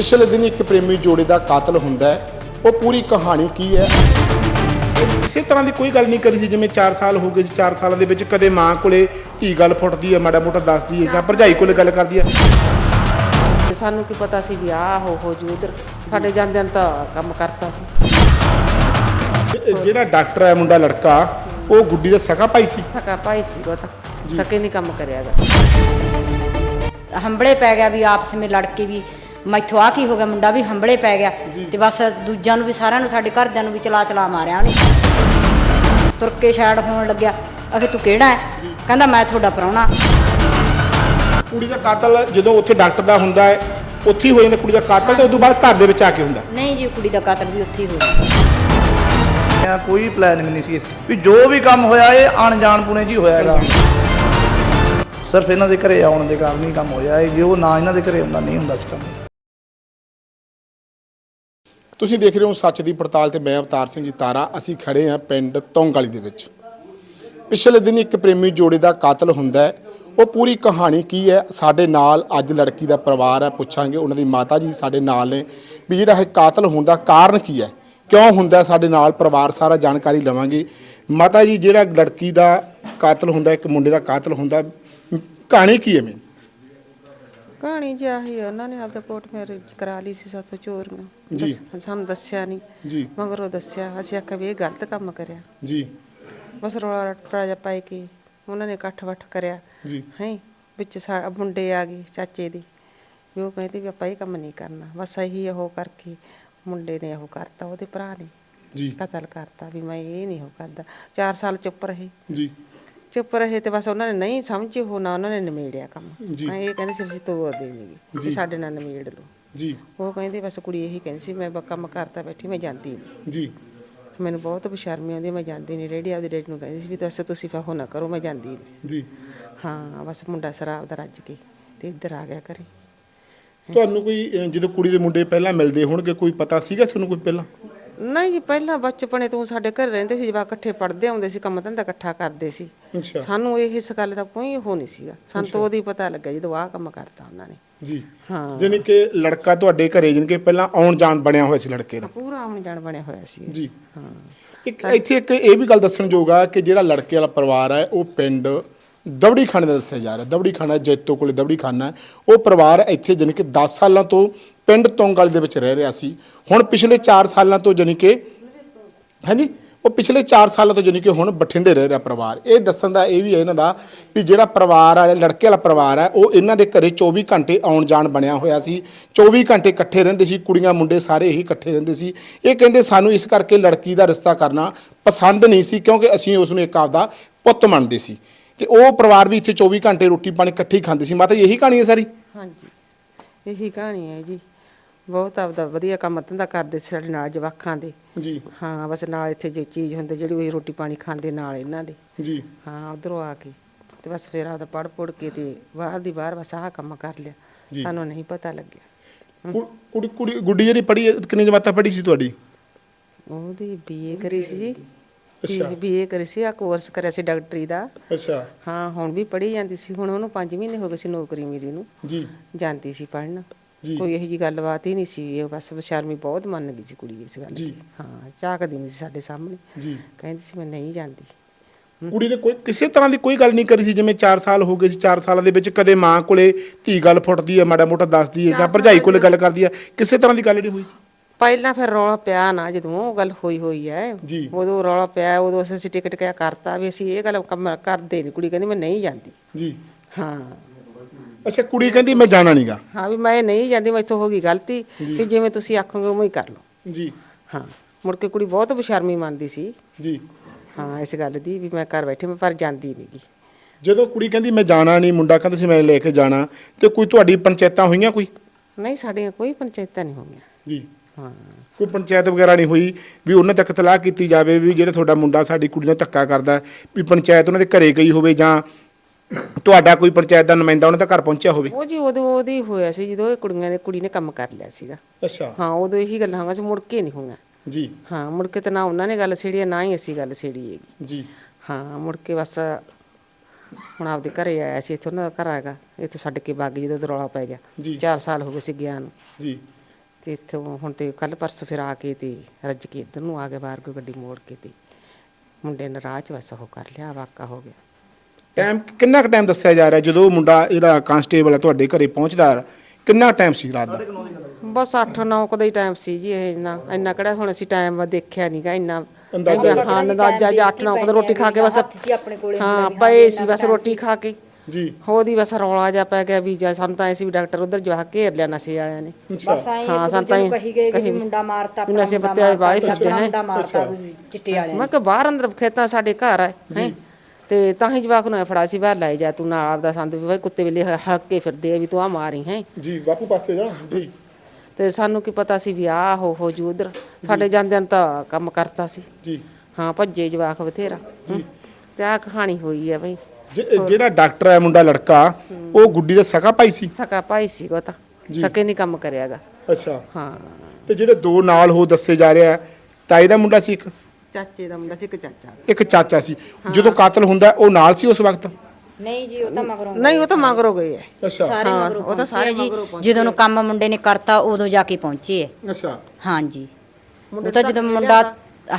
ਪਿਛਲੇ ਦਿਨ ਇੱਕ ਪ੍ਰੇਮੀ ਜੋੜੇ ਦਾ ਕਾਤਲ ਹੁੰਦਾ ਹੈ। ਉਹ ਪੂਰੀ ਕਹਾਣੀ ਕੀ ਹੈ? ਇਸੇ ਤਰ੍ਹਾਂ ਦੀ ਕੋਈ ਗੱਲ ਨਹੀਂ ਕਰੀ ਸੀ ਜਿਵੇਂ 4 ਸਾਲ ਹੋ ਗਏ ਸੀ। 4 ਸਾਲਾਂ ਦੇ ਵਿੱਚ ਕਦੇ ਮਾਂ ਕੋਲੇ ਧੀ ਗੱਲ ਫੁੱਟਦੀ ਹੈ ਮਾੜਾ ਮੋਟਾ ਦੱਸਦੀ ਹੈ ਜਾਂ ਭਰਜਾਈ ਕੋਲੇ ਗੱਲ ਕਰਦੀ ਹੈ। ਤੇ ਸਾਨੂੰ ਕੀ ਪਤਾ ਸੀ ਵੀ ਆਹ ਹੋ ਹੋ ਜੂ ਉਧਰ ਸਾਡੇ ਜਾਂਦਿਆਂ ਨੂੰ ਤਾਂ ਕੰਮ ਕਰਤਾ ਸੀ। ਇਹ ਜਿਹੜਾ ਡਾਕਟਰ ਹੈ ਮੁੰਡਾ ਲੜਕਾ ਉਹ ਗੁੱਡੀ ਦਾ ਸਕਾ ਭਾਈ ਸੀ? ਸਕਾ ਭਾਈ ਸੀ ਉਹ ਤਾਂ। ਸਕੇ ਨਹੀਂ ਕੰਮ ਕਰਿਆਗਾ ਹੰਬੜੇ ਪੈ ਗਿਆ ਵੀ ਆਪਸ ਵਿੱਚ ਲੜ ਕੇ ਵੀ ਮੈਥੋਂ ਆ ਕੀ ਹੋ ਗਿਆ ਮੁੰਡਾ ਵੀ ਹੰਬੜੇ ਪੈ ਗਿਆ ਤੇ ਬਸ ਦੂਜਿਆਂ ਨੂੰ ਵੀ ਸਾਰਿਆਂ ਨੂੰ ਸਾਡੇ ਘਰਦਿਆਂ ਨੂੰ ਵੀ ਚਲਾ ਚਲਾ ਮਾਰਿਆ ਉਹਨੇ। ਤੁਰ ਕੇ ਛਾੜ ਹੋਣ ਲੱਗਿਆ ਅਖੇ ਤੂੰ ਕਿਹੜਾ ਹੈ? ਕਹਿੰਦਾ ਮੈਂ ਤੁਹਾਡਾ ਪ੍ਰਾਹੁਣਾ। ਕੁੜੀ ਦਾ ਕਾਤਲ ਜਦੋਂ ਉੱਥੇ ਡਾਕਟਰ ਦਾ ਹੁੰਦਾ ਹੈ ਉੱਥੇ ਹੀ ਹੋ ਜਾਂਦਾ ਕੁੜੀ ਦਾ ਕਾਤਲ ਤੇ ਉਦੋਂ ਬਾਅਦ ਘਰ ਦੇ ਵਿੱਚ ਆ ਕੇ ਹੁੰਦਾ। ਨਹੀਂ ਜੀ ਕੁੜੀ ਦਾ ਕਾਤਲ ਵੀ ਉੱਥੇ ਹੀ ਹੋਇਆ ਆ ਕੋਈ ਪਲੈਨਿੰਗ ਨਹੀਂ ਸੀ ਇਸ ਵੀ ਜੋ ਵੀ ਕੰਮ ਹੋਇਆ ਇਹ ਅਣਜਾਣ ਪੁਣੇ ਜੀ ਹੋਇਆ ਹੈਗਾ। ਸਿਰਫ ਇਹਨਾਂ ਦੇ ਘਰੇ ਆਉਣ ਦੇ ਕਾਰਨ ਹੀ ਕੰਮ ਹੋਇਆ ਇਹ ਜੇ ਉਹ ਨਾ ਇਹਨਾਂ ਦੇ ਘਰੇ ਹੁੰਦਾ ਨਹੀਂ ਹੁੰਦਾ ਸੀ ਕੰਮ। ਤੁਸੀਂ ਦੇਖ ਰਹੇ ਹੋ ਸੱਚ ਦੀ ਪੜਤਾਲ ਤੇ ਮੈਂ ਅਵਤਾਰ ਸਿੰਘ ਜੀ ਤਾਰਾ। ਅਸੀਂ ਖੜੇ ਹਾਂ ਪਿੰਡ ਤੌਂਗਾਲੀ ਦੇ ਵਿੱਚ। ਪਿਛਲੇ ਦਿਨ ਇੱਕ ਪ੍ਰੇਮੀ ਜੋੜੇ ਦਾ ਕਾਤਲ ਹੁੰਦਾ ਹੈ। ਉਹ ਪੂਰੀ ਕਹਾਣੀ ਕੀ ਹੈ? ਸਾਡੇ ਨਾਲ ਅੱਜ ਲੜਕੀ ਦਾ ਪਰਿਵਾਰ ਹੈ, ਪੁੱਛਾਂਗੇ। ਉਹਨਾਂ ਦੀ ਮਾਤਾ ਜੀ ਸਾਡੇ ਨਾਲ ਨੇ। ਵੀ ਜਿਹੜਾ ਇਹ ਕਾਤਲ ਹੋਣ ਦਾ ਕਾਰਨ ਕੀ ਹੈ? ਕਿਉਂ ਹੁੰਦਾ ਸਾਡੇ ਨਾਲ ਪਰਿਵਾਰ ਸਾਰਾ ਜਾਣਕਾਰੀ ਲਵਾਂਗੇ। ਮਾਤਾ ਜੀ, ਜਿਹੜਾ ਲੜਕੀ ਦਾ ਕਾਤਲ ਹੁੰਦਾ, ਇੱਕ ਮੁੰਡੇ ਦਾ ਕਾਤਲ ਹੁੰਦਾ, ਕਹਾਣੀ ਕੀ ਹੈ ਮੈਂ ਕਹਾਣੀ ਜੀ ਆਹੀ ਆ, ਉਹਨਾਂ ਨੇ ਆਪਦਾ ਕੋਰਟ ਮੈਰਿਜ ਕਰਾ ਲਈ ਸੀ ਸਾਥੋਂ ਚੋਰੀਆਂ ਜੀ। ਦੱਸ- ਸਾਨੂੰ ਦੱਸਿਆ ਨਹੀਂ ਜੀ। ਮਗਰੋਂ ਦੱਸਿਆ ਅਸੀਂ ਆਖਿਆ ਵੀ ਇਹ ਗਲਤ ਕੰਮ ਕਰਿਆ। ਜੀ। ਬਸ ਰੌਲਾ ਰੱਟਾ ਜਿਹਾ ਪਾਈ ਕੇ ਉਹਨਾਂ ਨੇ ਇਕੱਠ ਵੱਠ ਕਰਿਆ। ਜੀ। ਹੈ ਵਿੱਚ ਸਾ ਮੁੰਡੇ ਆ ਗਏ ਚਾਚੇ ਦੇ। ਵੀ ਉਹ ਕਹਿੰਦੇ ਵੀ ਆਪਾਂ ਇਹ ਕੰਮ ਨਹੀਂ ਕਰਨਾ। ਬਸ ਇਹੀ ਉਹ ਕਰਕੇ ਮੁੰਡੇ ਨੇ ਉਹ ਕਰਤਾ ਉਹਦੇ ਭਰਾ ਨੇ ਜੀ। ਕਤਲ ਕਰਤਾ ਵੀ ਮੈਂ ਇਹ ਨਹੀਂ ਉਹ ਕਰਦਾ। 4 ਸਾਲ ਚੁੱਪ ਰਹੇ। ਜੀ। ਚੁੱਪ ਰਹੇ ਤੇ ਬਸ ਉਹਨਾਂ ਨੇ ਨਹੀਂ ਸਮਝੇ ਹੋ ਨਾ ਉਹਨਾਂ ਨੇ ਨਿਮੇੜਿਆ ਕੰਮ। ਜੀ। ਹਾਂ ਇਹ ਕਹਿੰਦੇ ਸੀ ਅਸੀਂ ਤੋੜ ਦੇਣੀ ਵੀ ਸਾਡੇ ਨਾਲ ਨਿਮੇੜ ਲਓ। ਜੀ। ਉਹ ਕਹਿੰਦੇ ਬਸ ਕੁੜੀ ਇਹੀ ਕਹਿੰਦੀ ਸੀ ਮੈਂ ਬ- ਕੰਮ ਕਰਤਾ ਬੈਠੀ ਮੈਂ ਜਾਂਦੀ ਨਹੀਂ ਜੀ। ਮੈਨੂੰ ਬਹੁਤ ਬਸ਼ਰਮੀ ਆਉਂਦੀ ਮੈਂ ਜਾਂਦੀ ਨਹੀਂ ਰੇੜੀ ਆਪਦੀ ਰੇੜੀ ਨੂੰ ਕਹਿੰਦੀ ਸੀ ਵੀ ਦੱਸ ਤੁਸੀਂ ਫਾਹੋ ਨਾ ਕਰੋ ਮੈਂ ਜਾਂਦੀ ਨਹੀਂ ਜੀ। ਹਾਂ ਬਸ ਮੁੰਡਾ ਸ਼ਰਾਬ ਦਾ ਰੱਜ ਕੇ ਤੇ ਇੱਧਰ ਆ ਗਿਆ ਘਰੇ। ਤੁਹਾਨੂੰ ਕੋਈ ਅਹ, ਜਦੋਂ ਕੁੜੀ ਦੇ ਮੁੰਡੇ ਪਹਿਲਾਂ ਮਿਲਦੇ ਹੋਣਗੇ ਕੋਈ ਪਤਾ ਸੀਗਾ ਤੁਹਾਨੂੰ ਕੋਈ ਪਹਿਲਾਂ? ਨਹੀਂ ਜੀ ਪਹਿਲਾਂ ਬਚਪਨੇ ਤੋਂ ਸਾਡੇ ਘਰ ਰਹਿੰਦੇ ਸੀ ਜਵਾ ਇਕੱਠੇ ਪੜ੍ਹਦੇ ਆਉਂਦੇ ਸੀ ਕੰਮ ਧੰਦਾ ਇਕੱਠਾ ਕਰਦੇ ਸੀ। ਅੱਛਾ। ਸਾਨੂੰ ਇਹ ਇਸ ਗੱਲ ਦਾ ਕੋਈ ਉਹ ਨਹੀਂ ਸੀਗਾ। ਸਾਨੂੰ ਤਾਂ ਉਹਦੀ ਪਤਾ ਲੱਗਾ ਜਦੋਂ ਆਹ ਕੰਮ ਕਰਤਾ ਉਹਨਾਂ ਨੇ। ਜੀ। ਹਾਂ। ਜਾਣੀ ਕਿ ਲੜਕਾ ਤੁਹਾਡੇ ਘਰੇ ਜਾਣੀ ਕਿ ਪਹਿਲਾਂ ਆਉਣ ਜਾਣ ਬਣਿਆ ਹੋਇਆ ਸੀ ਲੜਕੇ ਦਾ? ਪੂਰਾ ਆਉਣ ਜਾਣ ਬਣਿਆ ਹੋਇਆ ਸੀ। ਜੀ। ਹਾਂ। ਇੱਕ ਇੱਥੇ ਇੱਕ ਇਹ ਵੀ ਗੱਲ ਦੱਸਣ ਯੋਗ ਆ ਕਿ ਜਿਹੜਾ ਲੜਕੇ ਵਾਲਾ ਪਰਿਵਾਰ ਹੈ ਉਹ ਪਿੰਡ ਦਬੜੀ ਖਾਨੇ ਦਾ ਦੱਸਿਆ ਜਾ ਰਿਹਾ। ਦਬੜੀ ਖਾਨਾ ਜੈਤੋ ਕੋਲੇ ਦਬੜੀ ਖਾਨਾ ਹੈ। ਉਹ ਪਰਿਵਾਰ ਇੱਥੇ ਜਾਣੀ ਕਿ 10 ਸਾਲਾਂ ਤੋਂ ਪਿੰਡ ਤੋਂਗਲ ਦੇ ਵਿੱਚ ਰਹਿ ਰਿਹਾ ਸੀ। ਹੁਣ ਪਿਛਲੇ 4 ਸਾਲਾਂ ਤੋਂ ਜਾਣੀ ਕਿ ਹਾਂਜੀ, ਉਹ ਪਿਛਲੇ 4 ਸਾਲਾਂ ਤੋਂ ਜਾਣੀ ਕਿ ਹੁਣ ਬਠਿੰਡੇ ਰਹਿ ਰਿਹਾ ਪਰਿਵਾਰ। ਇਹ ਦੱਸਣ ਦਾ ਇਹ ਵੀ ਹੈ ਇਹਨਾਂ ਦਾ ਵੀ ਜਿਹੜਾ ਪਰਿਵਾਰ ਆ, ਲੜਕੇ ਵਾਲਾ ਪਰਿਵਾਰ ਹੈ ਉਹ ਇਹਨਾਂ ਦੇ ਘਰੇ 24 ਘੰਟੇ ਆਉਣ ਜਾਣ ਬਣਿਆ ਹੋਇਆ ਸੀ। 24 ਘੰਟੇ ਇਕੱਠੇ ਰਹਿੰਦੇ ਸੀ, ਕੁੜੀਆਂ ਮੁੰਡੇ ਸਾਰੇ ਹੀ ਇਕੱਠੇ ਰਹਿੰਦੇ ਸੀ। ਇਹ ਕਹਿੰਦੇ ਸਾਨੂੰ ਇਸ ਕਰਕੇ ਲੜਕੀ ਦਾ ਰਿਸ਼ਤਾ ਕਰਨਾ ਪਸੰਦ ਨਹੀਂ ਸੀ, ਕਿਉਂਕਿ ਅਸੀਂ ਉਸ ਨੂੰ ਇੱਕ ਆਪਦਾ ਪੁੱਤ ਮੰਨਦੇ ਸੀ। ਤੇ ਉਹ ਪਰਿਵਾਰ ਵੀ ਇੱਥੇ 24 ਘੰਟੇ ਰੋਟੀ ਪਾਣੀ ਇਕੱਠੇ ਹੀ ਖਾਂਦੇ ਸੀ। ਮਾਤਾ ਜੀ, ਇਹੀ ਕਹਾਣੀ ਹੈ ਸਾਰੀ? ਹਾਂਜੀ। ਇਹੀ ਕਹਾਣੀ ਹੈ ਜੀ। ਬਹੁਤ ਆਪਦਾ ਵਧੀਆ ਕੰਮ ਧੰਦਾ ਕਰਦੇ ਸੀ ਸਾਡੇ ਨਾਲ ਜਵਾਖਾਂ ਦੇ। ਜੀ। ਹਾਂ ਬਸ ਨਾਲ ਇੱਥੇ ਜੇ ਚੀਜ਼ ਹੁੰਦੀ ਜਿਹੜੀ ਉਹ ਰੋਟੀ ਪਾਣੀ ਖਾਂਦੇ ਨਾਲ ਇਹਨਾਂ ਦੇ। ਜੀ। ਹਾਂ ਉਧਰੋਂ ਆ ਕੇ ਤੇ ਬਸ ਫਿਰ ਆਪਦਾ ਪੜ ਪੁੜ ਕੇ ਤੇ ਬਾਹਰ ਦੀ ਬਾਹਰ ਬਸ ਆਹ ਕੰਮ ਕਰ ਲਿਆ। ਸਾਨੂੰ ਨਹੀਂ ਪਤਾ ਲੱਗਿਆ। ਕੁ- ਕੁੜੀ ਕੁੜੀ ਗੁੱਡੀ ਜਿਹੜੀ ਪੜ੍ਹੀ ਕਿੰਨੀ ਜਮਾਤਾਂ ਪੜ੍ਹੀ ਸੀ ਤੁਹਾਡੀ? ਉਹਦੀ ਬੀਏ ਕਰੀ ਸੀ ਜੀ। ਅੱਛਾ। ਬੀਏ ਕਰੀ ਸੀ ਆ ਕੋਰਸ ਕਰਿਆ ਸੀ ਡਾਕਟਰੀ ਦਾ। ਅੱਛਾ। ਹਾਂ ਹੁਣ ਵੀ ਪੜ੍ਹੀ ਜਾਂਦੀ ਸੀ। ਹੁਣ ਉਹਨੂੰ 5 ਮਹੀਨੇ ਹੋ ਗਏ ਸੀ ਨੌਕਰੀ ਮੇਰੀ ਨੂੰ। ਜੀ। ਜਾਂਦੀ ਸੀ ਪੜਨ। ਕੋਈ ਇਹੋ ਜੀ ਗੱਲਬਾਤ ਹੀ ਨਹੀਂ ਸੀ ਇਹ ਬਸ ਬਸ਼ਰਮੀ ਬਹੁਤ ਮੰਨ ਗਈ ਸੀ ਕੁੜੀ ਇਸ ਗੱਲ ਜੀ। ਦੀ। ਹਾਂ ਝਾਕਦੀ ਨਹੀਂ ਸੀ ਸਾਡੇ ਸਾਹਮਣੇ। ਜੀ। ਕਹਿੰਦੀ ਸੀ ਮੈਂ ਨਹੀਂ ਜਾਂਦੀ। ਕੁੜੀ ਨੇ ਕੋਈ ਕਿਸੇ ਤਰ੍ਹਾਂ ਦੀ ਕੋਈ ਗੱਲ ਨਹੀਂ ਕਰੀ ਸੀ ਜਿਵੇਂ 4 ਸਾਲ ਹੋ ਗਏ ਸੀ 4 ਸਾਲਾਂ ਦੇ ਵਿੱਚ ਕਦੇ ਮਾਂ ਕੋਲੇ ਧੀ ਗੱਲ ਫੁੱਟਦੀ ਹੈ ਮਾੜਾ ਮੋਟਾ ਦੱਸਦੀ ਹੈ ਜਾਂ ਭਰਜਾਈ ਕੋਲੇ ਗੱਲ ਕਰਦੀ ਹੈ ਕਿਸੇ ਤਰ੍ਹਾਂ ਦੀ ਗੱਲ ਨਹੀਂ ਹੋਈ ਸੀ? ਪਹਿਲਾਂ ਫਿਰ ਰੌਲਾ ਪਿਆ ਨਾ ਜਦੋਂ ਉਹ ਗੱਲ ਹੋਈ ਹੋਈ ਹੈ। ਉਦੋਂ ਰੌਲਾ ਪਿਆ ਉਦੋਂ ਅਸੀਂ ਟਿਕਟ ਕਿਆ ਕਰਤਾ ਵੀ ਅਸੀਂ ਇਹ ਗੱਲ ਕੰਮ ਕਰਦੇ ਨਹੀਂ ਕੁੜੀ ਕਹਿੰਦੀ ਮੈਂ ਨਹੀਂ ਜਾਂਦੀ। ਜੀ। ਹਾਂ। ਅੱਛਾ ਕੁੜੀ ਕਹਿੰਦੀ ਮੈਂ ਜਾਣਾ ਨਹੀਂਗਾ ਹਾਂ ਵੀ ਮੈਂ ਨਹੀਂ ਜਾਂਦੀ ਮੈਥੋਂ ਹੋ ਗਈ ਗਲਤੀ ਵੀ ਜਿਵੇਂ ਤੁਸੀਂ ਆਖੋਗੇ ਉਵੇਂ ਹੀ ਕਰ ਲਓ। ਜੀ। ਹਾਂ ਮੁੜ ਕੇ ਕੁੜੀ ਬਹੁਤ ਬਸ਼ਰਮੀ ਮੰਨਦੀ ਸੀ। ਜੀ। ਹਾਂ ਇਸ ਗੱਲ ਦੀ ਵੀ ਮੈਂ ਘਰ ਬੈਠੀ ਮੈਂ ਪਰ ਜਾਂਦੀ ਨਹੀਂਗੀ ਜਦੋਂ ਕੁੜੀ ਕਹਿੰਦੀ ਮੈਂ ਜਾਣਾ ਨਹੀਂ ਮੁੰਡਾ ਕਹਿੰਦਾ ਸੀ ਮੈਂ ਲੈ ਕੇ ਜਾਣਾ ਤੇ ਕੋਈ ਤੁਹਾਡੀ ਪੰਚਾਇਤਾਂ ਹੋਈਆਂ ਕੋਈ? ਨਹੀਂ ਸਾਡੀਆਂ ਕੋਈ ਪੰਚਾਇਤਾਂ ਨਹੀਂ ਹੋਈਆਂ। ਜੀ। ਹਾਂ। ਕੋਈ ਪੰਚਾਇਤ ਵਗੈਰਾ ਨਹੀਂ ਹੋਈ ਵੀ ਉਹਨਾਂ ਤੱਕ ਤਲਾਹ ਕੀਤੀ ਜਾਵੇ ਵੀ ਜਿਹੜੇ ਤੁਹਾਡਾ ਮੁੰਡਾ ਸਾਡੀ ਕੁੜੀ ਨਾਲ ਧੱਕਾ ਕਰਦਾ ਵੀ ਪੰਚਾਇਤ ਉਹਨਾਂ ਦੇ ਘਰੇ ਗਈ ਹੋਵੇ ਜਾਂ ਤੁਹਾਡਾ ਕੋਈ ਪੰਚਾਇਤ ਦਾ ਨੁਮਾਇੰਦਾ ਉਹਨਾਂ ਦਾ ਘਰ ਪਹੁੰਚਿਆ ਹੋਵੇ। ਉਹ ਜੀ ਉਦੋਂ ਉਹਦੀ ਹੋਇਆ ਸੀ ਜਦੋਂ ਇਹ ਕੁੜੀਆਂ ਨੇ ਕੁੜੀ ਨੇ ਕੰਮ ਕਰ ਲਿਆ ਸੀਗਾ। ਅੱਛਾ। ਹਾਂ ਉਦੋਂ ਇਹੀ ਗੱਲਾਂ ਹੋਈਆਂ ਸੀ ਮੁੜ ਕੇ ਨਹੀਂ ਹੋਈਆਂ ਜੀ। ਹਾਂ ਮੁੜ ਕੇ ਤਾਂ ਨਾ ਉਹਨਾਂ ਨੇ ਗੱਲ ਛੇੜੀ ਹੈ, ਨਾ ਹੀ ਅਸੀਂ ਗੱਲ ਛੇੜੀ ਹੈਗੀ। ਜੀ। ਹਾਂ ਮੁੜ ਕੇ ਬਸ ਹੁਣ ਆਪਦੇ ਘਰੇ ਆਇਆ ਸੀ ਇੱਥੇ ਉਹਨਾਂ ਦਾ ਘਰ ਹੈਗਾ ਇੱਥੇ ਛੱਡ ਕੇ ਬਾਗੀ ਜਦੋਂ ਰੌਲਾ ਪੈ ਗਿਆ। ਜੀ। 4 ਸਾਲ ਹੋ ਗਏ ਸੀ ਗਿਆ ਨੂੰ। ਜੀ। ਤੇ ਇੱਥੋਂ ਹੁਣ ਤੇ ਕੱਲ ਪਰਸੋਂ ਫਿਰ ਆ ਕੇ ਤੇ ਰੱਜ ਕੇ ਇੱਧਰ ਨੂੰ ਆ ਗਿਆ ਬਾਹਰ ਕੋਈ ਗੱਡੀ ਮੋੜ ਕੇ ਤੇ। ਮੁੰਡੇ ਨੇ ਰਾਹ 'ਚ ਬਸ ਉਹ ਕਰ ਲਿਆ ਵਾਕਾ ਹੋ ਗਿਆ। ਟਾਈਮ ਕਿੰਨਾ ਕੁ ਟਾਈਮ ਦੱਸਿਆ ਜਾ ਰਿਹਾ ਜਦੋਂ ਉਹ ਮੁੰਡਾ ਜਿਹੜਾ ਕਾਂਸਟੇਬਲ ਹੈ ਤੁਹਾਡੇ ਘਰੇ ਪਹੁੰਚਦਾ? ਕਿੰਨਾ ਟਾਈਮ ਸੀ ਰਾਤ ਦਾ? ਬਸ 8-9 ਕੁ ਦਾ ਹੀ ਟਾਈਮ ਸੀ ਜੀ ਇਹ ਇੰਨਾ ਇੰਨਾ ਕਿਹੜਾ ਹੁਣ ਅਸੀਂ ਟਾਈਮ ਦੇਖਿਆ ਨਹੀਂਗਾ ਇੰਨਾ ਅੰਦਾਜ਼ਾ ਹਾਂ ਅੰਦਾਜ਼ਾ ਜੀ 8-9 ਕੁ ਦਾ ਰੋਟੀ ਖਾ ਕੇ ਬਸ ਆਪਣੇ ਕੋਲੇ ਹਾਂ ਪਏ ਸੀ ਬਸ ਰੋਟੀ ਖਾ ਕੇ। ਜੀ। ਉਹਦੀ ਬਸ ਰੌਲਾ ਜਾ ਪੈ ਗਿਆ ਵੀ ਜਾਂ ਸਾਨੂੰ ਤਾਂ ਐਸੀ ਵੀ ਡਾਕਟਰ ਉਧਰ ਜਵਾ ਘੇਰ ਲਿਆ ਨਸ਼ੇ ਵਾਲਿਆਂ ਨੇ। ਬਸ ਐਂ ਹਾਂ, ਸਾਨੂੰ ਤਾਂ ਕਹੀ ਗਏ ਕਿ ਮੁੰਡਾ ਮਾਰਤਾ ਵੀ ਨਸ਼ੇ ਪੱਤੇ ਵਾਲੇ ਫਿਰਦੇ ਹੈਂ। ਮੁੰਡਾ ਮਾਰਤਾ ਵੀ ਚਿੱਟੇ ਵਾਲੇ ਮੈਂ ਕਿ ਬਾਹਰ ਅੰਦਰ ਖੇਤਾਂ ਸਾਡੇ ਘਰ ਹੈ ਹੈ। ਤੇ ਤਾਂ ਹੀ ਜਵਾਕ ਨੂੰ ਫੜਾ ਸੀ ਬਾਹਰ ਲੈ ਜਾ ਤੂੰ ਨਾਲ ਆਪਦਾ ਸੰਦ ਵੀ ਭਾਈ ਕੁੱਤੇ ਵੇਲੇ ਹੱਕ ਕੇ ਫਿਰਦੇ ਆ ਵੀ ਤੂੰ ਆ ਮਾਰੀ ਹੈ। ਜੀ ਬਾਪੂ ਪਾਸੇ ਜਾ ਜੀ। ਤੇ ਸਾਨੂੰ ਕੀ ਪਤਾ ਸੀ ਵੀ ਆ ਹੋ ਹੋ ਜੂ ਉਧਰ। ਸਾਡੇ ਜਾਂਦਿਆਂ ਨੂੰ ਤਾਂ ਕੰਮ ਕਰਤਾ ਸੀ। ਜੀ। ਹਾਂ ਭੱਜੇ ਜਵਾਕ ਬਥੇਰਾ। ਹਮ। ਤੇ ਆ ਕਹਾਣੀ ਹੋਈ ਹੈ ਬਈ। ਜਿ- ਜਿਹੜਾ ਡਾਕਟਰ ਹੈ ਮੁੰਡਾ ਲੜਕਾ ਉਹ ਗੁੱਡੀ ਦਾ ਸਕਾ ਭਾਈ ਸੀ? ਸਕਾ ਭਾਈ ਸੀ ਉਹ ਤਾਂ। ਸਕੇ ਨਹੀਂ ਕੰਮ ਕਰਿਆਗਾ। ਅੱਛਾ। ਹਾਂ। ਤੇ ਜਿਹੜੇ ਦੋ ਨਾਲ ਹੋ ਦੱਸੇ ਜਾ ਰਿਹਾ ਤਾਏ ਦਾ ਮੁੰਡਾ ਸੀ ਇੱਕ? ਚਾਚੇ ਦਾ ਮੁੰਡਾ ਸੀ ਇੱਕ ਚਾਚਾ। ਇੱਕ ਚਾਚਾ ਸੀ। ਜਦੋਂ ਕਾਤਲ ਹੁੰਦਾ ਉਹ ਨਾਲ ਸੀ ਉਸ ਵਕਤ? ਨਹੀਂ ਜੀ ਉਹ ਤਾਂ ਮਗਰੋਂ ਨਹੀਂ ਉਹ ਤਾਂ ਮਗਰੋਂ ਗਏ ਹੈ। ਅੱਛਾ। ਸਾਰੇ ਮਗਰੋਂ ਉਹ ਤਾਂ ਸਾਰੇ ਮਗਰੋਂ ਪਹੁੰਚੇ। ਜਦੋਂ ਨੂੰ ਕੰਮ ਮੁੰਡੇ ਨੇ ਕਰਤਾ ਉਦੋਂ ਜਾ ਕੇ ਪਹੁੰਚੇ ਹੈ। ਅੱਛਾ। ਹਾਂਜੀ। ਉਹ ਤਾਂ ਜਦੋਂ ਮੁੰਡਾ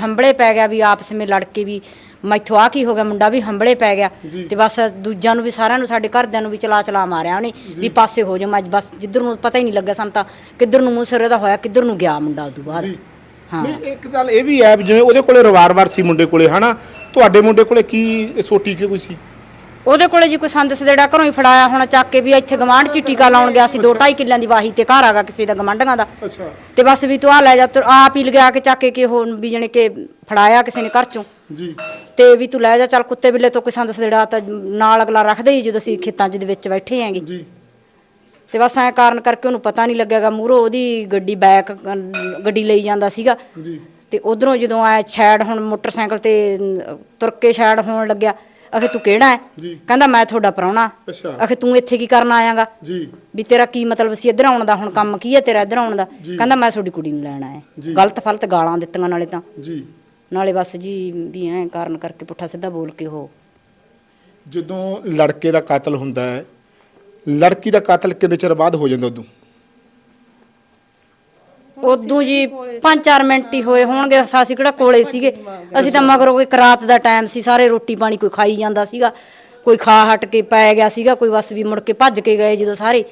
ਹੰਬਲੇ ਪੈ ਗਿਆ ਵੀ ਆਪਸ ਵਿੱਚ ਲੜ ਕੇ ਵੀ ਮੈਥੋਂ ਆ ਕੀ ਹੋ ਗਿਆ ਮੁੰਡਾ ਵੀ ਹੰਬਲੇ ਪੈ ਗਿਆ। ਤੇ ਬਸ ਦੂਜਿਆਂ ਨੂੰ ਵੀ ਸਾਰਿਆਂ ਨੂੰ ਸਾਡੇ ਘਰਦਿਆਂ ਨੂੰ ਵੀ ਚਲਾ ਚਲਾ ਮਾਰਿਆ ਉਹਨੇ। ਵੀ ਪਾਸੇ ਹੋ ਜਾ ਮੈਂ ਬਸ ਜਿੱਧਰ ਨੂੰ ਪਤਾ ਹੀ ਨਹੀਂ ਲੱਗਾ ਸਾਨੂੰ ਤਾਂ ਕਿੱਧਰ ਨੂੰ ਮੂੰਹ ਸਿਰ ਇਹਦਾ ਹੋਇਆ ਕਿੱਧਰ ਨੂੰ ਗਿਆ ਮੁੰਡਾ ਉਦੋਂ ਬਾਅਦ। ਨਹੀਂ ਇੱਕ ਗੱਲ ਇਹ ਵੀ ਹੈ ਵੀ ਜਿਵੇਂ ਉਹਦੇ ਕੋਲੇ ਰਿਵਾਲਵਰ ਸੀ ਮੁੰਡੇ ਕੋਲੇ ਹਨਾ? ਤੁਹਾਡੇ ਮੁੰਡੇ ਕੋਲੇ ਕੀ ਸੋਟੀ ਕੀ ਕੋਈ ਸੀ? ਉਹਦੇ ਕੋਲੇ ਜੀ ਕੋਈ ਸੰਦ ਸਦੇੜਾ ਘਰੋਂ ਹੀ ਫੜਾਇਆ ਹੋਣਾ ਚੱਕ ਕੇ ਵੀ ਇੱਥੇ ਗਵਾਂਢ ਚ ਟੀਕਾ ਲਾਉਣ ਗਿਆ ਸੀ ਦੋ ਢਾਈ ਕਿੱਲਿਆਂ ਦੀ ਵਾਹੀ ਤੇ ਘਰ ਆਗਾ ਕਿਸੇ ਦਾ ਗਵਾਂਢੀਆਂ ਦਾ। ਅੱਛਾ। ਤੇ ਬਸ ਵੀ ਤੂੰ ਆ ਲੈ ਜਾ ਤੂੰ ਆਪ ਹੀ ਲਗਾ ਕੇ ਚੱਕ ਕੇ ਕਿ ਉਹ ਵੀ ਜਣੇ ਕਿ ਫੜਾਇਆ ਕਿਸੇ ਨੇ ਘਰ ਚੋਂ। ਜੀ। ਤੇ ਵੀ ਤੂੰ ਲੈ ਜਾ ਚੱਲ ਕੁੱਤੇ ਬਿੱਲੇ ਤੋਂ ਕੋਈ ਸੰਦ ਸਦੇੜਾ ਤਾਂ ਨਾਲ ਅਗਲਾ ਰੱਖਦੇ ਹੀ ਜਦੋਂ ਅਸੀਂ ਖੇਤਾਂ 'ਚ ਦੇ ਵਿੱਚ ਬੈਠੇ ਆਂਗੇ ਜੀ। ਤੇ ਬਸ ਐ ਕਾਰਨ ਕਰਕੇ ਉਹਨੂੰ ਪਤਾ ਨਹੀਂ ਲੱਗਿਆਗਾ ਮੂਹਰੋਂ ਉਹਦੀ ਗੱਡੀ ਬੈਕ ਗੱਡੀ ਲਈ ਜਾਂਦਾ ਸੀਗਾ। ਜੀ। ਤੇ ਉਧਰੋਂ ਜਦੋਂ ਐ ਛੈੜ ਹੁਣ ਮੋਟਰਸਾਈਕਲ ਤੇ ਤੁਰ ਕੇ ਛੈੜ ਹੋਣ ਲੱਗਿਆ ਅਖੇ ਤੂੰ ਕਿਹੜਾ ਹੈ। ਕਹਿੰਦਾ ਮੈਂ ਤੁਹਾਡਾ ਪ੍ਰਾਹੁਣਾ। ਅੱਛਾ। ਅਖੇ ਤੂੰ ਇੱਥੇ ਕੀ ਕਰਨ ਆਇਆਗਾ? ਜੀ। ਵੀ ਤੇਰਾ ਕੀ ਮਤਲਬ ਸੀ ਇੱਧਰ ਆਉਣ ਦਾ? ਹੁਣ ਕੰਮ ਕੀ ਹੈ ਤੇਰਾ ਇੱਧਰ ਆਉਣ ਦਾ? ਕਹਿੰਦਾ ਮੈਂ ਤੁਹਾਡੀ ਕੁੜੀ ਨੂੰ ਲੈਣ ਆਇਆ। ਗਲਤ ਫਲਤ ਗਾਲਾਂ ਦਿੱਤੀਆਂ ਨਾਲੇ ਤਾਂ। ਜੀ। ਨਾਲੇ ਬਸ ਜੀ ਵੀ ਐ ਕਾਰਨ ਕਰਕੇ ਪੁੱਠਾ ਸਿੱਧਾ ਬੋਲ ਕੇ ਉਹ। ਜਦੋਂ ਲੜਕੇ ਦਾ ਕਾਤਲ ਹੁੰਦਾ ਹੈ ਲੜਕੀ ਦਾ ਕਾਤਲ ਕਿੰਨੇ ਚਿਰ ਬਾਅਦ ਹੋ ਜਾਂਦਾ ਉਦੋਂ? ਉਦੋਂ ਜੀ 5-4 ਮਿੰਟ ਹੀ ਹੋਏ ਹੋਣਗੇ, ਅਸੀਂ ਕਿਹੜਾ ਕੋਲੇ ਸੀਗੇ। ਅਸੀਂ ਤਾਂ ਮਗਰੋਂ ਇੱਕ ਰਾਤ ਦਾ ਟਾਈਮ ਸੀ, ਸਾਰੇ ਰੋਟੀ ਪਾਣੀ ਕੋਈ ਖਾਈ ਜਾਂਦਾ ਸੀਗਾ, ਕੋਈ ਖਾ ਹਟ ਕੇ ਪੈ ਗਿਆ ਸੀਗਾ, ਕੋਈ ਬਸ ਵੀ ਮੁੜ ਕੇ ਭੱਜ ਕੇ ਗਏ ਜਦੋਂ ਸਾਰੇ।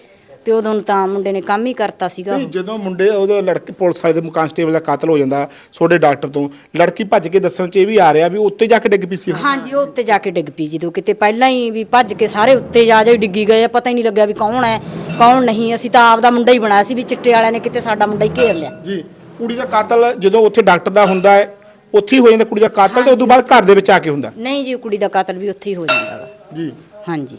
ਤੇ ਉਦੋਂ ਤਾਂ ਮੁੰਡੇ ਨੇ ਕੰਮ ਹੀ ਕਰਤਾ ਸੀਗਾ ਨਹੀਂ ਜਦੋਂ ਮੁੰਡੇ ਉਹਦੇ ਲੜਕੇ ਪੁਲਿਸ ਵਾਲੇ ਦੇ ਕਾਂਸਟੇਬਲ ਦਾ ਕਾਤਲ ਹੋ ਜਾਂਦਾ ਛੋਟੇ ਡਾਕਟਰ ਤੋਂ ਲੜਕੀ ਭੱਜ ਕੇ ਦੱਸਣ ਚ ਇਹ ਵੀ ਆ ਰਿਹਾ ਵੀ ਉਹ ਉੱਤੇ ਜਾ ਕੇ ਡਿੱਗ ਪਈ ਸੀ ਉਹ। ਹਾਂਜੀ ਉਹ ਉੱਤੇ ਜਾ ਕੇ ਡਿੱਗ ਪਈ ਜਦੋਂ ਕਿਤੇ ਪਹਿਲਾਂ ਹੀ ਵੀ ਭੱਜ ਕੇ ਸਾਰੇ ਉੱਤੇ ਜਾ ਜਾ ਡਿੱਗੀ ਗਏ ਆ, ਪਤਾ ਹੀ ਨਹੀਂ ਲੱਗਿਆ ਵੀ ਕੌਣ ਹੈ ਕੌਣ ਨਹੀਂ ਅਸੀਂ ਤਾਂ ਆਪਦਾ ਮੁੰਡਾ ਹੀ ਬਣਾਇਆ ਸੀ ਵੀ ਚਿੱਟੇ ਵਾਲਿਆਂ ਨੇ ਕਿਤੇ ਸਾਡਾ ਮੁੰਡਾ ਹੀ ਘੇਰ ਲਿਆ। ਜੀ ਕੁੜੀ ਦਾ ਕਾਤਲ ਜਦੋਂ ਉੱਥੇ ਡਾਕਟਰ ਦਾ ਹੁੰਦਾ ਹੈ ਉੱਥੇ ਹੀ ਹੋ ਜਾਂਦਾ ਕੁੜੀ ਦਾ ਕਾਤਲ ਤੇ ਉਦੋਂ ਬਾਅਦ ਘਰ ਦੇ ਵਿੱਚ ਆ ਕੇ ਹੁੰਦਾ। ਨਹੀਂ ਜੀ ਕੁੜੀ ਦਾ ਕਤਲ ਵੀ ਉੱਥੇ ਹੀ ਹੋ ਜਾਂਦਾ ਵਾ। ਜੀ। ਹਾਂਜੀ।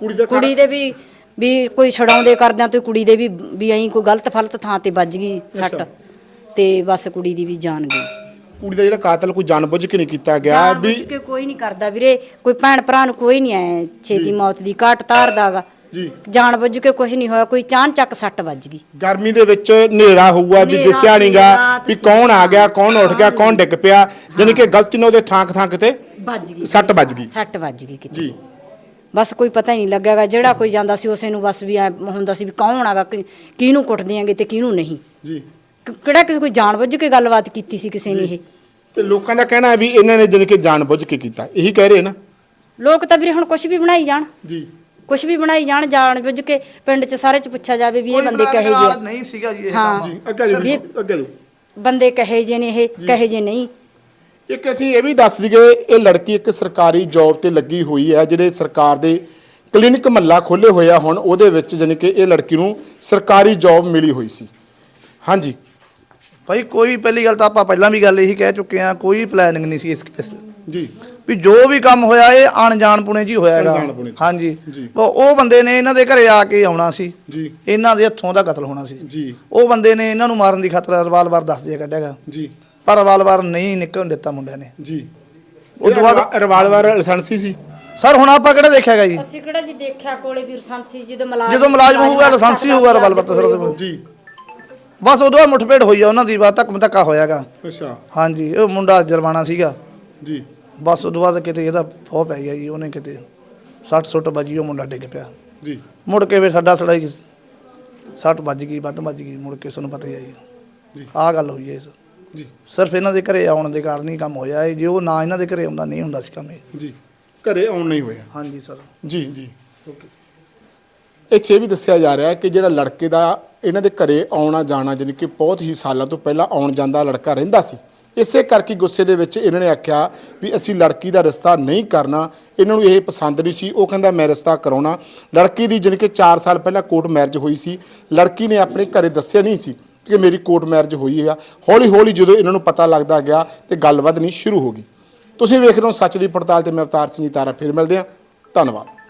ਕੁੜੀ ਦਾ ਕੁੜੀ ਦੇ ਵੀ ਵੀ ਕੋਈ ਛਡਾਉਂਦੇ ਕਰਦਿਆਂ ਤੇ ਕੁੜੀ ਦੇ ਵੀ ਵੀ ਐਂ ਕੋਈ ਗਲਤ ਫਲਤ ਥਾਂ ਤੇ ਵੱਜ ਗਈ ਸੱਟ। ਤੇ ਬਸ ਕੁੜੀ ਦੀ ਵੀ ਜਾਨ ਗਈ। ਕੁੜੀ ਦਾ ਜਿਹੜਾ ਕਾਤਲ ਕੋਈ ਜਾਣਬੁੱਝ ਕੇ ਨਹੀਂ ਕੀਤਾ ਗਿਆ ਵੀ ਬੁੱਝ ਕੇ ਕੋਈ ਨਹੀਂ ਕਰਦਾ ਵੀਰੇ ਕੋਈ ਭੈਣ ਭਰਾ ਨੂੰ ਕੋਈ ਨਹੀਂ ਐ ਛੇਤੀ ਮੌਤ ਦੀ ਘਾਟ ਤਾਰਦਾਗਾ। ਜੀ। ਜਾਣ ਬੁੱਝ ਕੇ ਕੁਝ ਨਹੀਂ ਹੋਇਆ ਕੋਈ ਚਾਨ ਚੱਕ ਸੱਟ ਵੱਜ ਗਈ। ਗਰਮੀ ਦੇ ਵਿੱਚ ਹਨੇਰਾ ਹੋਊਗਾ ਵੀ ਹਨੇਰਾ ਦਿਸਿਆ ਨਹੀਂਗਾ ਰਾਤ ਵੀ। ਕੌਣ ਆ ਗਿਆ ਕੌਣ ਉੱਠ ਗਿਆ ਕੌਣ ਡਿੱਗ ਪਿਆ ਜਾਣੀ ਕਿ ਗਲਤੀ ਨਾਲ ਉਹਦੇ ਥਾਂਕ ਥਾਂਕ ਤੇ ਵੱਜ ਗਈ ਸੱਟ ਵੱਜ ਗਈ। ਸੱਟ ਵੱਜ ਗਈ ਕਿਤੇ। ਜੀ। ਬਸ ਕੋਈ ਪਤਾ ਹੀ ਨਹੀਂ ਲੱਗਿਆਗਾ ਜਿਹੜਾ ਕੋਈ ਜਾਂਦਾ ਸੀ ਉਸੇ ਨੂੰ ਬਸ ਵੀ ਐ ਹੁੰਦਾ ਸੀ ਵੀ ਕੌਣ ਆਗਾ ਕਿ- ਕਿਹਨੂੰ ਕੁੱਟ ਦਿਆਂਗੇ ਤੇ ਕਿਹਨੂੰ ਨਹੀਂ। ਜੀ। ਕ- ਕਿਹੜਾ ਕਿਸੇ ਕੋਈ ਜਾਣ ਬੁੱਝ ਕੇ ਗੱਲਬਾਤ ਕੀਤੀ ਸੀ ਕਿਸੇ ਨੇ ਇਹ? ਤੇ ਲੋਕਾਂ ਦਾ ਕਹਿਣਾ ਹੈ ਵੀ ਇਹਨਾਂ ਨੇ ਜਾਣੀ ਕਿ ਜਾਣਬੁੱਝ ਕੇ ਕੀਤਾ ਇਹੀ ਕਹਿ ਰਹੇ ਨਾ। ਲੋਕ ਤਾਂ ਵੀਰੇ ਹੁਣ ਕੁਝ ਵੀ ਬਣਾਈ ਜਾਣ। ਜੀ। ਕੁਝ ਵੀ ਬਣਾਈ ਜਾਣ ਜਾਣ ਬੁੱਝ ਕੇ ਪਿੰਡ 'ਚ ਸਾਰੇ 'ਚ ਪੁੱਛਿਆ ਜਾਵੇ ਵੀ ਇਹ ਬੰਦੇ ਕਹੇ ਜੇ। ਨਹੀਂ ਸੀਗਾ ਜੀ ਇਹ ਹਾਂ। ਜੀ ਅੱਗੇ ਜੀ ਅੱਗੇ ਜੀ। ਬੰਦੇ ਕਹੇ ਜੇ ਨੇ ਇਹ ਕਹੇ ਜੇ ਨਹੀਂ। ਇੱਕ ਅਸੀਂ ਇਹ ਵੀ ਦੱਸ ਦਈਏ ਇਹ ਲੜਕੀ ਇੱਕ ਸਰਕਾਰੀ ਜੌਬ ਤੇ ਲੱਗੀ ਹੋਈ ਹੈ ਜਿਹੜੇ ਸਰਕਾਰ ਦੇ ਕਲੀਨਿਕ ਮਹੱਲਾ ਖੋਲੇ ਹੋਇਆ ਹੁਣ ਉਹਦੇ ਵਿੱਚ ਜਾਣੀ ਕਿ ਇਹ ਲੜਕੀ ਨੂੰ ਸਰਕਾਰੀ ਜੌਬ ਮਿਲੀ ਹੋਈ ਸੀ। ਹਾਂਜੀ। ਭਾਈ ਕੋਈ ਪਹਿਲੀ ਗੱਲ ਤਾਂ ਆਪਾਂ ਪਹਿਲਾਂ ਵੀ ਗੱਲ ਇਹੀ ਕਹਿ ਚੁੱਕੇ ਆ ਕੋਈ ਪਲੈਨਿੰਗ ਨਹੀਂ ਸੀ ਇਸ ਜੀ। ਵੀ ਜੋ ਵੀ ਕੰਮ ਹੋਇਆ ਇਹ ਅਣਜਾਣਪੁਣੇ ਜੀ ਹੋਇਆ ਹੈਗਾ। ਹਾਂਜੀ। ਜੀ। ਉਹ ਉਹ ਬੰਦੇ ਨੇ ਇਹਨਾਂ ਦੇ ਘਰੇ ਆ ਕੇ ਆਉਣਾ ਸੀ। ਜੀ। ਇਹਨਾਂ ਦੇ ਹੱਥੋਂ ਦਾ ਕਤਲ ਹੋਣਾ ਸੀ। ਜੀ। ਉਹ ਬੰਦੇ ਨੇ ਇਹਨਾਂ ਨੂੰ ਮਾਰਨ ਦੀ ਖਾਤਰ ਰਿਵਾਲਵਰ ਦੱਸ ਦਿਆ ਕੱਢਿਆਗਾ ਜੀ। ਪਰ ਰਿਵਾਲਵਰ ਨਹੀਂ ਨਿਕਲਣ ਦਿੱਤਾ ਮੁੰਡਿਆਂ ਨੇ। ਜੀ। ਉਹ ਤੋਂ ਬਾਅਦ ਰਿਵਾਲਵਰ ਲਾਇਸੈਂਸੀ ਸੀ। ਸਰ ਹੁਣ ਆਪਾਂ ਕਿਹੜਾ ਦੇਖਿਆਗਾ ਜੀ? ਅਸੀਂ ਕਿਹੜਾ ਜੀ ਦੇਖਿਆ ਕੋਲੇ ਵੀਰ ਸੰਤ ਸੀ ਜਦੋਂ ਮਲਾਜ਼ਮ ਜਦੋਂ ਮੁਲਾਜ਼ਮ ਹੋਊਗਾ ਲਾਇਸੈਂਸ ਹੋਊਗਾ ਰਿਵਾਲਵਰ ਤਾਂ ਸਰ ਉਹਦੇ ਕੋਲ। ਜੀ। ਬਸ ਉਦੋਂ ਬਾਅਦ ਮੁੱਠਭੇੜ ਹੋਈ ਆ ਉਹਨਾਂ ਦੀ ਬਾਤ ਧੱਕ ਧੱਕਾ ਹੋਇਆਗਾ ਅੱਛਾ। ਹਾਂਜੀ ਉਹ ਮੁੰਡਾ ਜਰਮਾਨਾ ਸੀਗਾ। ਜੀ। ਬਸ ਉਦੋਂ ਬਾਅਦ ਕਿਤੇ ਇਹਦਾ ਫੋਹ ਪੈ ਗਿਆ ਜੀ ਉਹਨੇ ਕਿਤੇ 60 ਸੁੱਟ ਵੱਜੀ ਉਹ ਮੁੰਡਾ ਡਿੱਗ ਪਿਆ। ਜੀ। ਮੁੜ ਕੇ ਫਿਰ ਸਾਡਾ ਸੜਾਈ ਸੱਟ ਵੱਜ ਗਈ ਵੱਧ ਵੱਜ ਗਈ ਮੁੜ ਕੇ ਤੁਹਾਨੂੰ ਪਤਾ ਹੀ ਹੈ ਜੀ। ਆਹ ਗੱਲ ਹੋਈ ਹੈ ਸਰ ਜੀ। ਸਿਰਫ ਇਹਨਾਂ ਦੇ ਘਰੇ ਆਉਣ ਦੇ ਕਾਰਨ ਹੀ ਕੰਮ ਹੋਇਆ ਹੈ ਜੇ ਉਹ ਨਾ ਇਹਨਾਂ ਦੇ ਘਰੇ ਆਉਂਦਾ ਨਹੀਂ ਹੁੰਦਾ ਸੀ ਕੰਮ ਇਹ। ਜੀ। ਘਰੇ ਆਉਣ ਨਹੀਂ ਹੋਇਆ। ਹਾਂਜੀ ਸਰ। ਜੀ ਜੀ। ਇੱਥੇ ਇਹ ਵੀ ਦੱਸਿਆ ਜਾ ਰਿਹਾ ਹੈ ਕਿ ਜਿਹੜਾ ਲੜਕੇ ਦਾ ਇਹਨਾਂ ਦੇ ਘਰੇ ਆਉਣਾ ਜਾਣਾ ਜਾਣੀ ਕਿ ਬਹੁਤ ਹੀ ਸਾਲਾਂ ਤੋਂ ਪਹਿਲਾਂ ਆਉਣ ਜਾਂਦਾ ਲੜਕਾ ਰਹਿੰਦਾ ਸੀ ਇਸੇ ਕਰਕੇ ਗੁੱਸੇ ਦੇ ਵਿੱਚ ਇਹਨਾਂ ਨੇ ਆਖਿਆ ਵੀ ਅਸੀਂ ਲੜਕੀ ਦਾ ਰਿਸ਼ਤਾ ਨਹੀਂ ਕਰਨਾ ਇਹਨਾਂ ਨੂੰ ਇਹ ਪਸੰਦ ਨਹੀਂ ਸੀ। ਉਹ ਕਹਿੰਦਾ ਮੈਂ ਰਿਸ਼ਤਾ ਕਰਾਉਣਾ। ਲੜਕੀ ਦੀ ਜਾਣੀ ਕਿ 4 ਸਾਲ ਪਹਿਲਾਂ ਕੋਰਟ ਮੈਰਿਜ ਹੋਈ ਸੀ। ਲੜਕੀ ਨੇ ਆਪਣੇ ਘਰੇ ਦੱਸਿਆ ਨਹੀਂ ਸੀ। ਕਿ ਮੇਰੀ ਕੋਰਟ ਮੈਰਿਜ ਹੋਈ ਆ। ਹੌਲੀ ਹੌਲੀ ਜਦੋਂ ਇਹਨਾਂ ਨੂੰ ਪਤਾ ਲੱਗਦਾ ਗਿਆ ਤੇ ਗੱਲ ਵਧਣੀ ਸ਼ੁਰੂ ਹੋ ਗਈ। ਤੁਸੀਂ ਵੇਖ ਰਹੇ ਹੋ ਸੱਚ ਦੀ ਪੜਤਾਲ ਤੇ ਮੈਂ ਅਵਤਾਰ ਸਿੰਘ ਜੀ ਤਾਰਾ, ਫਿਰ ਮਿਲਦੇ ਹਾਂ। ਧੰਨਵਾਦ।